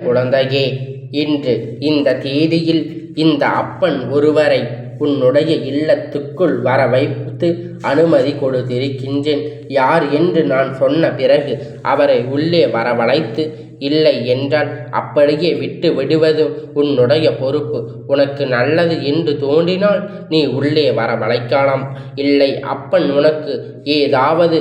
குழந்தையே இன்று இந்த தேதியில் இந்த அப்பன் ஒருவரை உன்னுடைய இல்லத்துக்குள் வர வைத்து அனுமதி கொடுத்திருக்கின்றேன். யார் என்று நான் சொன்ன பிறகு அவரை உள்ளே வரவழைத்து இல்லை என்றால் அப்படியே விட்டு விடுவது உன்னுடைய பொறுப்பு. உனக்கு நல்லது என்று தோன்றினால் நீ உள்ளே வரவழைக்கலாம். இல்லை அப்பன் உனக்கு ஏதாவது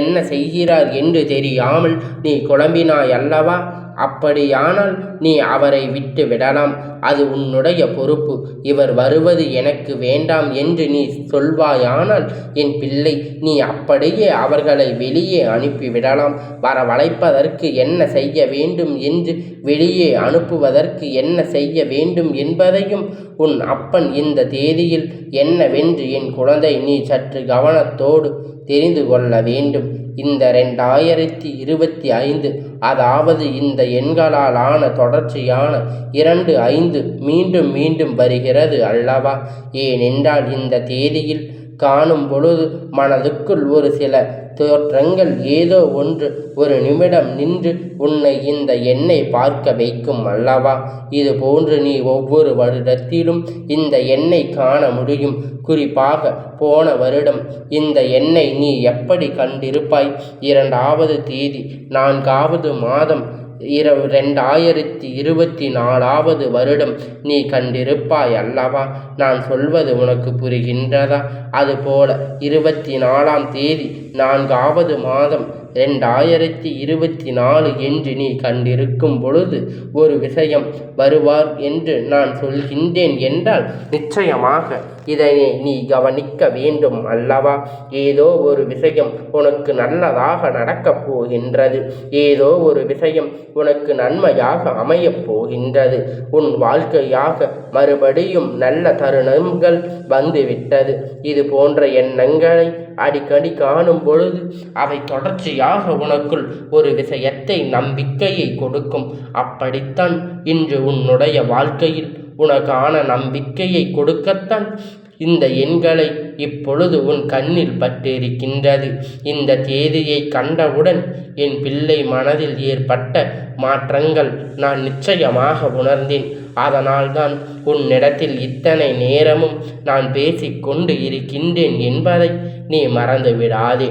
என்ன செய்கிறார் என்று தெரியாமல் நீ குழம்பினாய் அல்லவா? அப்படியானால் நீ அவரை விட்டு விடலாம். அது உன்னுடைய பொறுப்பு. இவர் வருவது எனக்கு வேண்டாம் என்று நீ சொல்வாயானால் என் பிள்ளை நீ அப்படியே அவர்களை வெளியே அனுப்பிவிடலாம். வரவழைப்பதற்கு என்ன செய்ய வேண்டும் என்று வெளியே அனுப்புவதற்கு என்ன செய்ய வேண்டும் என்பதையும் உன் அப்பன் இந்த தேதியில் என்னவென்று என் குழந்தை நீ சற்று கவனத்தோடு தெரிந்து கொள்ள வேண்டும். இந்த ரெண்டாயிரத்தி இருபத்தி ஐந்து அதாவது இந்த எண்களால் ஆன தொடர்ச்சியான இரண்டு ஐந்து மீண்டும் மீண்டும் வருகிறது அல்லவா? ஏனென்றால் இந்த தேதியில் காணும் பொழுது மனதுக்குள் ஒரு சில தோற்றங்கள் ஏதோ ஒன்று ஒரு நிமிடம் நின்று உன்னை இந்த எண்ணை பார்க்க வைக்கும் அல்லவா? இது போன்று நீ ஒவ்வொரு வருடத்திலும் இந்த எண்ணை காண முடியும். குறிப்பாக போன வருடம் இந்த எண்ணை நீ எப்படி கண்டிருப்பாய்? இரண்டாவது தேதி நான்காவது மாதம் இரவு ரெண்டாயிரத்தி இருபத்தி நாலாவது வருடம் நீ கண்டிருப்பாய் அல்லவா? நான் சொல்வது உனக்கு புரிகின்றதா? அதுபோல இருபத்தி நாலாம் தேதி நான்காவது மாதம் ரெண்டாயிரத்தி இருபத்தி நாலு என்று நீ கண்டிருக்கும் பொழுது ஒரு விஷயம் வருவார் என்று நான் சொல்கின்றேன் என்றால் நிச்சயமாக இதனை நீ கவனிக்க வேண்டும் அல்லவா? ஏதோ ஒரு விஷயம் உனக்கு நல்லதாக நடக்கப் போகின்றது. ஏதோ ஒரு விஷயம் உனக்கு நன்மையாக அமையப் போகின்றது. உன் வாழ்க்கையாக மறுபடியும் நல்ல தருணங்கள் வந்துவிட்டது. இது போன்ற எண்ணங்களை அடிக்கடி காணும் பொழுது அவை தொடர்ச்சியாக உனக்குள் ஒரு விஷயத்தை நம்பிக்கையை கொடுக்கும். அப்படித்தான் இன்று உன்னுடைய வாழ்க்கையில் உனக்கான நம்பிக்கையை கொடுக்கத்தான் இந்த எண்களை இப்பொழுது உன் கண்ணில் பட்டிருக்கின்றது. இந்த தேதியை கண்டவுடன் என் பிள்ளை மனதில் ஏற்பட்ட மாற்றங்கள் நான் நிச்சயமாக உணர்ந்தேன். அதனால்தான் உன்னிடத்தில் இத்தனை நேரமும் நான் பேசிக்கொண்டு இருக்கின்றேன் என்பதை நீ மறந்து விடாதே.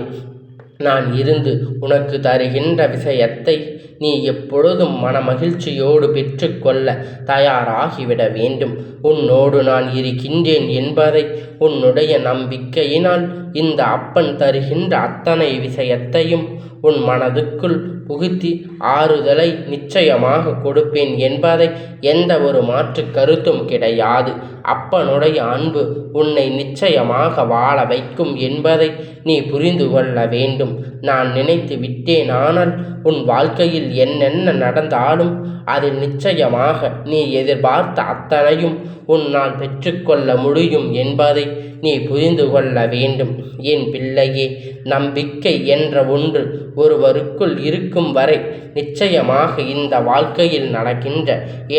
நான் இருந்து உனக்கு தருகின்ற விஷயத்தை நீ எப்பொழுதும் மன மகிழ்ச்சியோடு பெற்றுக்கொள்ள தயாராகிவிட வேண்டும். உன்னோடு நான் இருக்கின்றேன் என்பதை உன்னுடைய நம்பிக்கையினால் இந்த அப்பன் தருகின்ற அத்தனை விஷயத்தையும் உன் மனதுக்குள் புகுத்தி ஆறுதலை நிச்சயமாக கொடுப்பேன் என்பதை எந்த ஒரு மாற்று கருத்தும் கிடையாது. அப்பனுடைய அன்பு உன்னை நிச்சயமாக வாழ வைக்கும் என்பதை நீ புரிந்து கொள்ள வேண்டும். நான் நினைத்து விட்டேனானால் உன் வாழ்க்கையில் என்னென்ன நடந்தாலும் அதில் நிச்சயமாக நீ எதிர்பார்த்த அத்தனையும் உன்னால் பெற்றுக்கொள்ள முடியும் என்பதை நீ புரிந்து கொள்ள வேண்டும். என் பிள்ளையே நம்பிக்கை என்ற ஒன்று ஒருவருக்குள் இருக்கும் வரை நிச்சயமாக இந்த வாழ்க்கையில் நடக்கின்ற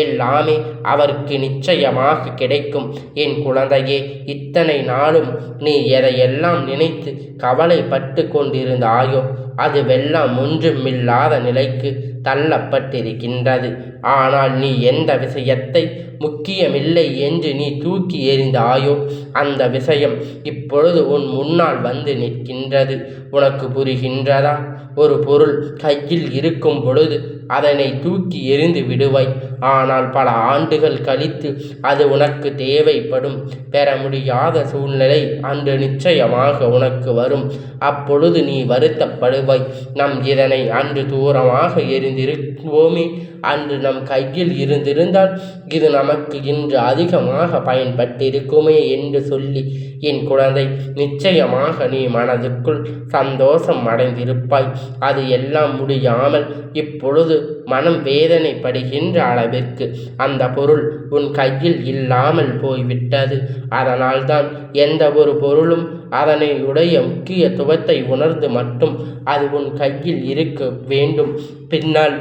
எல்லாமே அவருக்கு நிச்சயமாக கிடைக்கும். என் குழந்தையே இத்தனை நாளும் நீ எதையெல்லாம் நினைத்து கவலைப்பட்டு கொண்டிருந்தாயோ அது வெள்ளம் ஒன்றுமில்லாத நிலைக்கு தள்ளப்பட்டிருக்கின்றது. ஆனால் நீ எந்த விஷயத்தை முக்கியமில்லை என்று நீ தூக்கி எறிந்தாயோ அந்த விஷயம் இப்பொழுது உன் முன்னால் வந்து நிற்கின்றது. உனக்கு புரிகின்றதா? ஒரு பொருள் கையில் இருக்கும் பொழுது அதனை தூக்கி எறிந்து விடுவாய். ஆனால் பல ஆண்டுகள் கழித்து அது உனக்கு தேவைப்படும். பெற முடியாத சூழ்நிலை அன்று நிச்சயமாக உனக்கு வரும். அப்பொழுது நீ வருத்தப்படுவாய். நம் இதனை அன்று தூரமாக எரிந்திருப்போமே அன்று நம் கையில் இருந்திருந்தால் இது நமக்கு இன்று அதிகமாக பயன்பட்டிருக்குமே என்று சொல்லி என் குழந்தை நிச்சயமாக நீ மனதுக்குள் சந்தோஷம் அடைந்திருப்பாய். அது எல்லாம் முடியாமல் இப்பொழுது மனம் வேதனைப்படுகின்ற அளவிற்கு. அந்த பொருள் உன் கையில் இல்லாமல் போய்விட்டது. அதனால்தான் எந்த ஒரு பொருளும் அதனை உடைய முக்கியத்துவத்தை உணர்ந்து மட்டும் அது உன் கையில் இருக்க வேண்டும். பின்னால்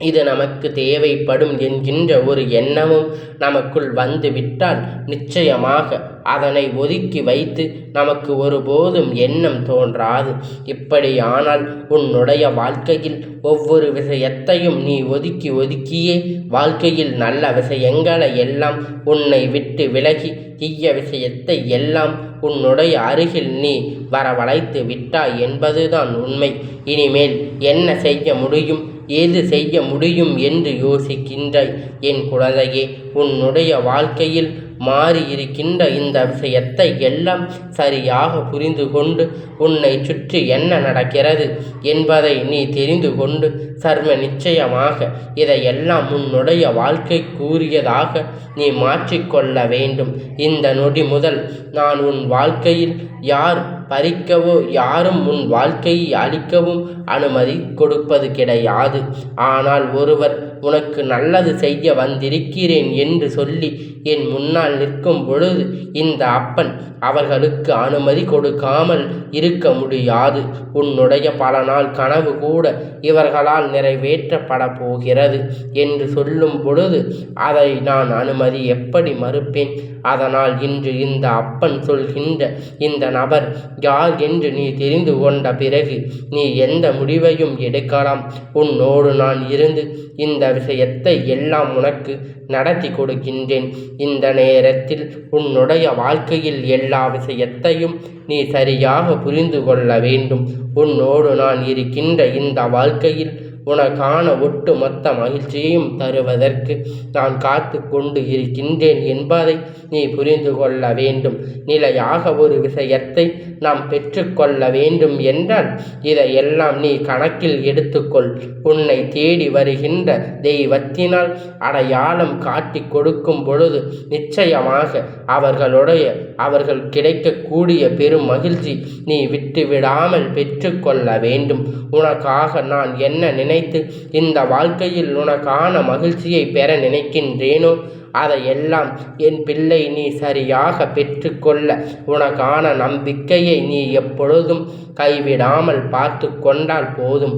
இது நமக்கு தேவைப்படும் என்கின்ற ஒரு எண்ணமும் நமக்குள் வந்து விட்டால் நிச்சயமாக அதனை ஒதுக்கி வைத்து நமக்கு ஒருபோதும் எண்ணம் தோன்றாது. இப்படியானால் உன்னுடைய வாழ்க்கையில் ஒவ்வொரு விஷயத்தையும் நீ ஒதுக்கி ஒதுக்கியே வாழ்க்கையில் நல்ல விஷயங்களை எல்லாம் உன்னை விட்டு விலகி தீய விஷயத்தை எல்லாம் உன்னுடைய அருகில் நீ வரவழைத்து விட்டாய் என்பதுதான் உண்மை. இனிமேல் என்ன செய்ய முடியும்? ஏது செய்ய முடியும் என்று யோசிக்கின்றாய் என் குழந்தையே உன்னுடைய வாழ்க்கையில் மாறி இருக்கின்ற இந்த விஷயத்தை எல்லாம் சரியாக புரிந்து கொண்டு உன்னை சுற்றி என்ன நடக்கிறது என்பதை நீ தெரிந்து கொண்டு சர்ம நிச்சயமாக இதையெல்லாம் உன்னுடைய வாழ்க்கை கூறியதாக நீ மாற்றிக்கொள்ள வேண்டும். இந்த நொடி முதல் நான் உன் வாழ்க்கையில் யார் பறிக்கவோ யாரும் உன் வாழ்க்கையை அழிக்கவும் அனுமதி கொடுப்பது கிடையாது. ஆனால் ஒருவர் உனக்கு நல்லது செய்ய வந்திருக்கிறேன் என்று சொல்லி என் முன்னால் நிற்கும் பொழுது இந்த அப்பன் அவர்களுக்கு அனுமதி கொடுக்காமல் இருக்க முடியாது. உன்னுடைய பல நாள் கனவு கூட இவர்களால் நிறைவேற்றப்பட போகிறது என்று சொல்லும் பொழுது அதை நான் அனுமதி எப்படி மறுப்பேன்? அதனால் இன்று இந்த அப்பன் சொல்கின்ற இந்த நபர் யார் என்று நீ தெரிந்து கொண்ட பிறகு நீ எந்த முடிவையும் எடுக்கலாம். உன்னோடு நான் இருந்து இந்த விஷயத்தை எல்லாம் உனக்கு நடத்தி கொடுக்கின்றேன். இந்த நேரத்தில் உன்னுடைய வாழ்க்கையில் எல்லா விஷயத்தையும் நீ சரியாக புரிந்து கொள்ள வேண்டும். உன்னோடு நான் இருக்கின்ற இந்த வாழ்க்கையில் உனக்கான ஒட்டு மொத்த மகிழ்ச்சியையும் தருவதற்கு நான் காத்து கொண்டு இருக்கின்றேன் என்பதை நீ புரிந்து கொள்ள வேண்டும். நிலையாக ஒரு விஷயத்தை நாம் பெற்றுக்கொள்ள வேண்டும் என்றால் இதையெல்லாம் நீ கணக்கில் எடுத்துக்கொள். உன்னை தேடி வருகின்ற தெய்வத்தினால் அடையாளம் காட்டி கொடுக்கும் பொழுது நிச்சயமாக அவர்களுடைய அவர்கள் கிடைக்கக்கூடிய பெரும் மகிழ்ச்சி நீ விட்டுவிடாமல் பெற்றுக்கொள்ள வேண்டும். உனக்காக நான் என்ன நினைத்து இந்த வாழ்க்கையில் உனக்கான மகிழ்ச்சியை பெற நினைக்கின்றேனோ அதையெல்லாம் என் பிள்ளை நீ சரியாக பெற்றுக்கொள்ள உனக்கான நம்பிக்கையை நீ எப்பொழுதும் கைவிடாமல் பார்த்து கொண்டால் போதும்.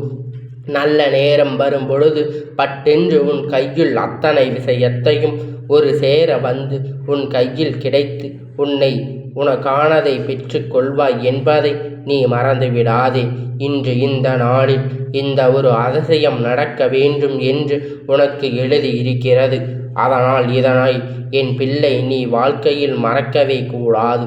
நல்ல நேரம் வரும் பொழுது பட்டென்று உன் கையில் அத்தனை விஷயத்தையும் ஒரு சேர வந்து உன் கையில் கிடைத்து உன்னை உனக்கானதை பெற்றுக்கொள்வாய் என்பதை நீ மறந்து விடாதே இன்று இந்த நாளில் இந்த ஒரு அதிசயம் நடக்க வேண்டும் என்று உனக்கு எழுதி இருக்கிறது அதனால் இதனாய் என் பிள்ளை நீ வாழ்க்கையில் மறக்கவே கூடாது.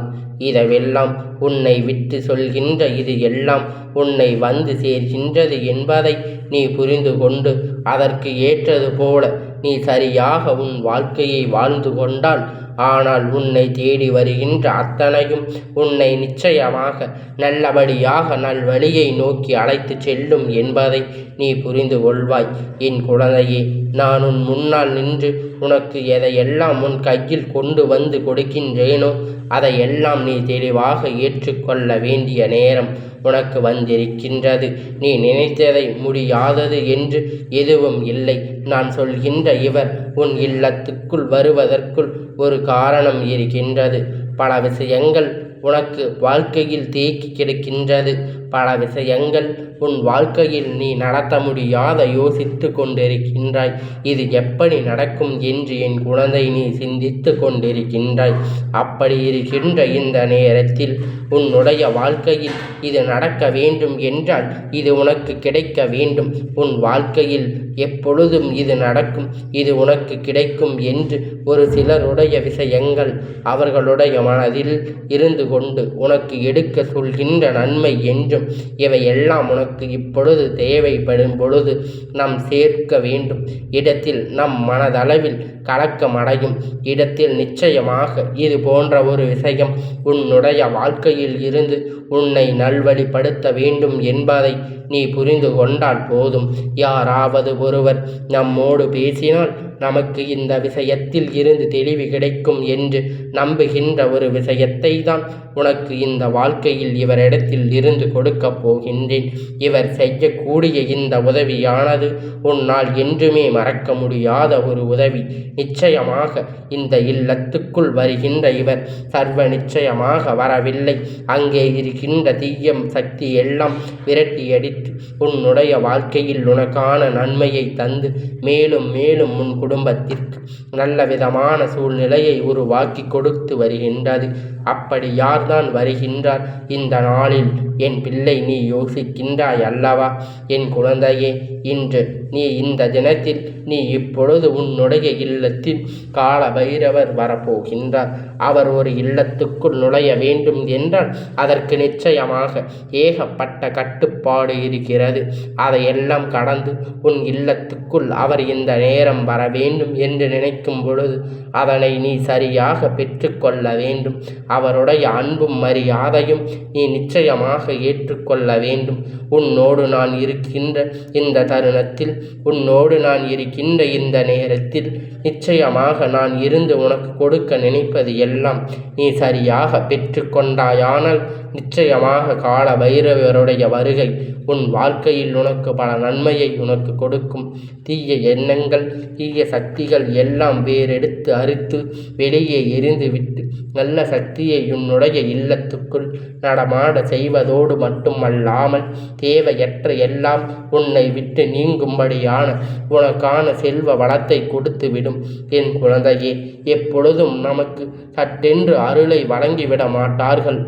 இதவெல்லாம் உன்னை விட்டு சொல்கின்ற இது எல்லாம் உன்னை வந்து சேர்கின்றது என்பதை நீ புரிந்து கொண்டு அதற்கு ஏற்றது போல நீ சரியாக உன் வாழ்க்கையை வாழ்ந்து கொண்டால் ஆனால் உன்னை தேடி வருகின்ற அத்தனையும் உன்னை நிச்சயமாக நல்லபடியாக நல்வழியை நோக்கி அழைத்து செல்லும் என்பதை நீ புரிந்து கொள்வாய். என் குழந்தையே நான் உன் முன்னால் நின்று உனக்கு எதையெல்லாம் உன் கையில் கொண்டு வந்து கொடுக்கின்றேனோ அதையெல்லாம் நீ தெளிவாக ஏற்றுக்கொள்ள வேண்டிய நேரம் உனக்கு வந்திருக்கின்றது. நீ நினைத்ததை முடியாதது என்று எதுவும் இல்லை. நான் சொல்கின்ற இவர் உன் இல்லத்துக்குள் வருவதற்குள் ஒரு காரணம் இருக்கின்றது. பல விஷயங்கள் உனக்கு வாழ்க்கையில் தேக்கி கிடக்கின்றது. பல விஷயங்கள் உன் வாழ்க்கையில் நீ நடத்த முடியாத யோசித்து கொண்டிருக்கின்றாய். இது எப்படி நடக்கும் என்று என் குழந்தை நீ சிந்தித்து கொண்டிருக்கின்றாய். அப்படி இருக்கின்ற இந்த நேரத்தில் உன்னுடைய வாழ்க்கையில் இது நடக்க வேண்டும் என்றால் இது உனக்கு கிடைக்க வேண்டும். உன் வாழ்க்கையில் எப்பொழுதும் இது நடக்கும் இது உனக்கு கிடைக்கும் என்று ஒரு சிலருடைய விஷயங்கள் அவர்களுடைய மனதில் இருந்து கொண்டு உனக்கு எடுக்க சொல்கின்ற நன்மை என்றும் இவை எல்லாம் உனக்கு இப்பொழுது தேவைப்படும் பொழுது நாம் சேர்க்க வேண்டும். இடத்தில் நம் மனதளவில் கலக்கம் அடையும். இடத்தில் நிச்சயமாக இது போன்ற ஒரு விஷயம் உன்னுடைய வாழ்க்கையில் இருந்து உன்னை நல்வழிப்படுத்த வேண்டும் என்பதை நீ புரிந்து கொண்டால் போதும். யாராவது ஒருவர் நம்மோடு பேசினால் நமக்கு இந்த விஷயத்தில் இருந்து தெளிவு கிடைக்கும் என்று நம்புகின்ற ஒரு விஷயத்தை தான் உனக்கு இந்த வாழ்க்கையில் இவரிடத்தில் இருந்து கொடு கொடுக்கப் போகின்றேன். இவர் செய்யக்கூடிய இந்த உதவியானது உன்னால் என்றுமே மறக்க முடியாத ஒரு உதவி. நிச்சயமாக இந்த இல்லத்துக்குள் வருகின்ற இவர் சர்வ நிச்சயமாக வரவில்லை. அங்கே இருக்கின்ற தீயம் சக்தி எல்லாம் விரட்டியடித்து உன்னுடைய வாழ்க்கையில் உனக்கான நன்மையை தந்து மேலும் மேலும் உன் குடும்பத்திற்கு நல்ல விதமான சூழ்நிலையை உருவாக்கி கொடுத்து வருகின்றது. அப்படி யார்தான் வருகின்றார்? இந்த நாளில் என் பிள்ளை நீ யோசிக்கின்றாய் அல்லவா? என் குழந்தையே இன்று நீ இந்த தினத்தில் நீ இப்பொழுது உன்னுடைய இல்லத்தில் கால பைரவர் வரப்போகின்றார். அவர் ஒரு இல்லத்துக்குள் நுழைய வேண்டும் என்றால் அதற்கு நிச்சயமாக ஏகப்பட்ட கட்டுப்பாடு இருக்கிறது. அதையெல்லாம் கடந்து உன் இல்லத்துக்குள் அவர் இந்த நேரம் வர வேண்டும் என்று நினைக்கும் பொழுது அதனை நீ சரியாக பெற்றுக்கொள்ள வேண்டும். அவருடைய அன்பும் மரியாதையும் நீ நிச்சயமாக ஏற்றுக்கொள்ள வேண்டும். உன்னோடு நான் இருக்கின்ற இந்த தருணத்தில் உன்னோடு நான் இருக்கின்ற இந்த நேரத்தில் நிச்சயமாக நான் இருந்து உனக்கு கொடுக்க நினைப்பது எல்லாம் நீ சரியாக பெற்றுக்கொண்டாயானால் நிச்சயமாக கால பைரவருடைய வருகை உன் வாழ்க்கையில் உனக்கு பல நன்மையை உனக்கு கொடுக்கும். தீய எண்ணங்கள் தீய சக்திகள் எல்லாம் வேறெடுத்து அறுத்து வெளியே எரிந்து விட்டு நல்ல சக்தியை உன்னுடைய இல்லத்துக்குள் நடமாட செய்வதோடு மட்டுமல்லாமல் தேவையற்ற எல்லாம் உன்னை விட்டு நீங்கும்படியான உனக்கான செல்வ வளத்தை கொடுத்துவிடும். என் குழந்தையே எப்பொழுதும் நமக்கு சட்டென்று அருளை வழங்கிவிட மாட்டார்கள்.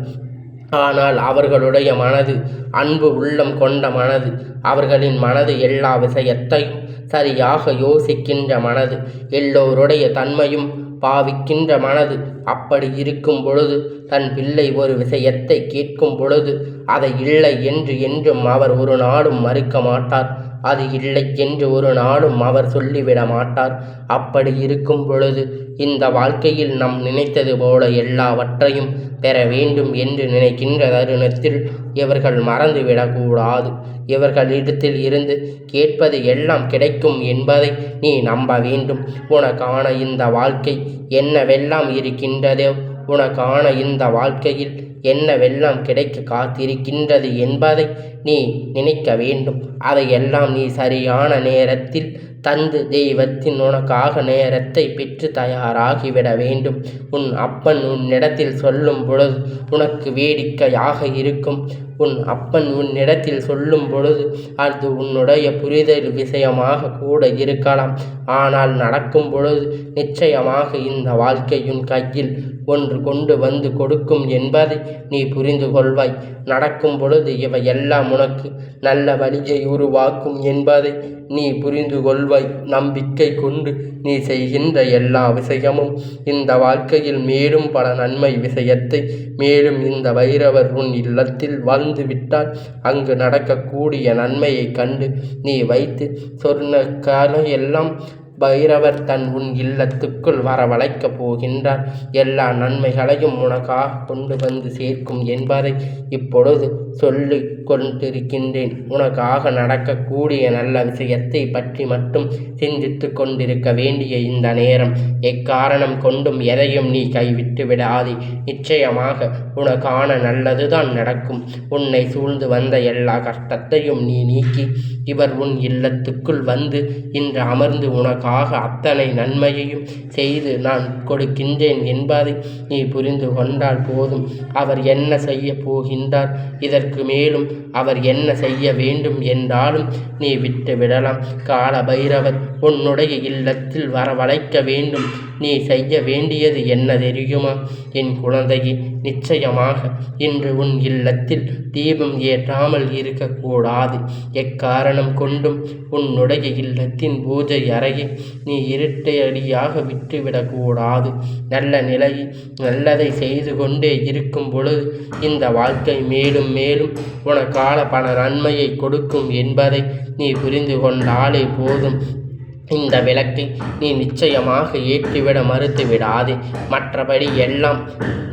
ஆனால் அவர்களுடைய மனது அன்பு உள்ளம் கொண்ட மனது அவர்களின் மனது எல்லா விஷயத்தையும் சரியாக யோசிக்கின்ற மனது எல்லோருடைய தன்மையும் பாவிக்கின்ற மனது. அப்படி இருக்கும் பொழுது தன் பிள்ளை ஒரு விஷயத்தை கேட்கும் பொழுது அதை இல்லை என்று என்றும் அவர் ஒரு நாளும் மறுக்க மாட்டார். அது இல்லை என்று ஒரு நாளும் அவர் சொல்லிவிட மாட்டார். அப்படி இருக்கும் பொழுது இந்த வாழ்க்கையில் நம் நினைத்தது போல எல்லாவற்றையும் பெற வேண்டும் என்று நினைக்கின்ற தருணத்தில் இவர்கள் மறந்துவிடக்கூடாது. இவர்களிடத்தில் இருந்து கேட்பது எல்லாம் கிடைக்கும் என்பதை நீ நம்ப வேண்டும். உனக்கான இந்த வாழ்க்கை என்னவெல்லாம் இருக்கின்றதோ உனக்கான இந்த வாழ்க்கையில் என்னவெல்லாம் கிடைக்க காத்திருக்கின்றது என்பதை நீ நினைக்க வேண்டும். அதையெல்லாம் நீ சரியான நேரத்தில் தந்து தெய்வத்தின் உனக்காக நேரத்தை பெற்று தயாராகிவிட வேண்டும். உன் அப்பன் உன்னிடத்தில் சொல்லும் பொழுது உனக்கு வேடிக்கையாக இருக்கும். உன் அப்பன் உன்னிடத்தில் சொல்லும் பொழுது அது உன்னுடைய புரிதல் விஷயமாக கூட இருக்கலாம். ஆனால் நடக்கும் பொழுது நிச்சயமாக இந்த வாழ்க்கையின் கையில் ஒன்று கொண்டு வந்து கொடுக்கும் என்பதை நீ புரிந்து கொள்வாய். நடக்கும் பொழுது இவையெல்லாம் உனக்கு நல்ல வழியை உருவாக்கும் என்பதை நீ புரிந்து கொள்வாய். நம்பிக்கை கொண்டு நீ செய்கின்ற எல்லா விஷயமும் இந்த வாழ்க்கையில் மேலும் பல நன்மை விஷயத்தை மேலும் இந்த வைரவர் உன் இல்லத்தில் வாழ்ந்து விட்டால் அங்கு நடக்கக்கூடிய நன்மையை கண்டு நீ வைத்து சொன்ன காலம் எல்லாம் பைரவர் தன் உன் இல்லத்துக்குள் வரவழைக்கப் போகின்றார். எல்லா நன்மைகளையும் உனக்காக கொண்டு வந்து சேர்க்கும் என்பதை இப்பொழுது சொல்லி கொண்டிருக்கின்றேன். உனக்காக நடக்கக்கூடிய நல்ல விஷயத்தை பற்றி மட்டும் சிந்தித்து கொண்டிருக்க வேண்டிய இந்த நேரம். எக்காரணம் கொண்டும் எதையும் நீ கைவிட்டு விடாதே. நிச்சயமாக உனக்கான நல்லதுதான் நடக்கும். உன்னை சூழ்ந்து வந்த எல்லா கஷ்டத்தையும் நீ நீக்கி இவர் உன் இல்லத்துக்குள் வந்து இன்று அமர்ந்து உனக்கு உனக்காக அத்தனை நன்மையையும் செய்து நான் கொடுக்கின்றேன் என்பதை நீ புரிந்து கொண்டால் போதும். அவர் என்ன செய்ய போகின்றார்? இதற்கு மேலும் அவர் என்ன செய்ய வேண்டும் என்றாலும் நீ விட்டு விடலாம் கால பைரவர் உன்னுடைய இல்லத்தில் வரவழைக்க வேண்டும். நீ செய்ய வேண்டியது என்ன தெரியுமா? என் குழந்தையே நிச்சயமாக இன்று உன் இல்லத்தில் தீபம் ஏற்றாமல் இருக்கக்கூடாது. எக்காரணம் கொண்டும் உன்னுடைய இல்லத்தின் பூஜை அறையை நீ இருட்டையடியாக விட்டுவிடக்கூடாது. நல்ல நிலையில் நல்லதை செய்து கொண்டே இருக்கும் பொழுது இந்த வாழ்க்கை மேலும் மேலும் உனக்கான பல நன்மையை கொடுக்கும் என்பதை நீ புரிந்து கொண்டாலே போதும். இந்த விளக்கை நீ நிச்சயமாக ஏற்றிவிட மறுத்து விடாதே மற்றபடி எல்லாம்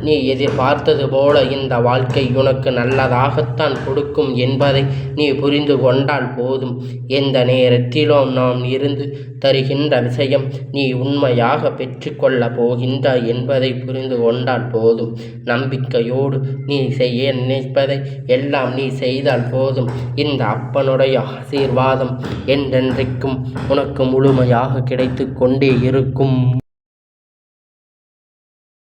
நீ எதிர்பார்த்தது போல இந்த வாழ்க்கை உனக்கு நல்லதாகத்தான் கொடுக்கும் என்பதை நீ புரிந்து கொண்டால் போதும். எந்த நேரத்திலும் நாம் இருந்து தருகின்ற விஷயம் நீ உண்மையாக பெற்றுக்கொள்ள போகின்றாய் என்பதை புரிந்து கொண்டால் போதும். நம்பிக்கையோடு நீ செய்ய நினைப்பதை எல்லாம் நீ செய்தால் போதும். இந்த அப்பனுடைய ஆசீர்வாதம் என்றென்றைக்கும் உனக்கு முழுமையாக கிடைத்து கொண்டே இருக்கும்.